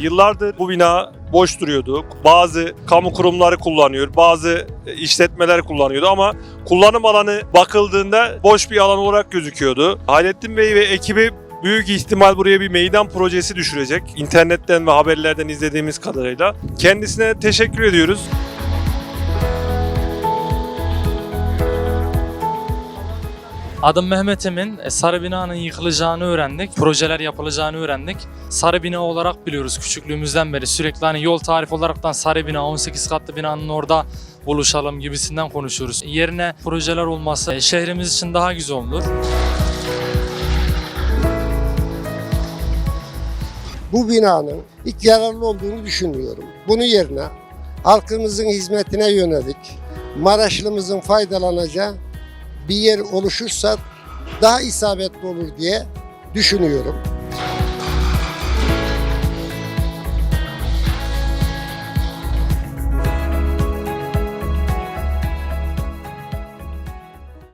Yıllardır bu bina boş duruyordu. Bazı kamu kurumları kullanıyor, bazı işletmeler kullanıyordu ama kullanım alanı bakıldığında boş bir alan olarak gözüküyordu. Hayrettin Bey ve ekibi büyük ihtimal buraya bir meydan projesi düşürecek. İnternetten ve haberlerden izlediğimiz kadarıyla. Kendisine teşekkür ediyoruz. Adım Mehmet Emin. E, Sarı binanın yıkılacağını öğrendik. Projeler yapılacağını öğrendik. Sarı bina olarak biliyoruz küçüklüğümüzden beri. Sürekli hani yol tarifi olaraktan Sarı bina 18 katlı binanın orada buluşalım gibisinden konuşuyoruz. Yerine projeler olması e, şehrimiz için daha güzel olur. bu binanın ilk yararlı olduğunu düşünüyorum. Bunun yerine halkımızın hizmetine yönelik Maraşlımızın faydalanacağı bir yer oluşursa daha isabetli olur diye düşünüyorum.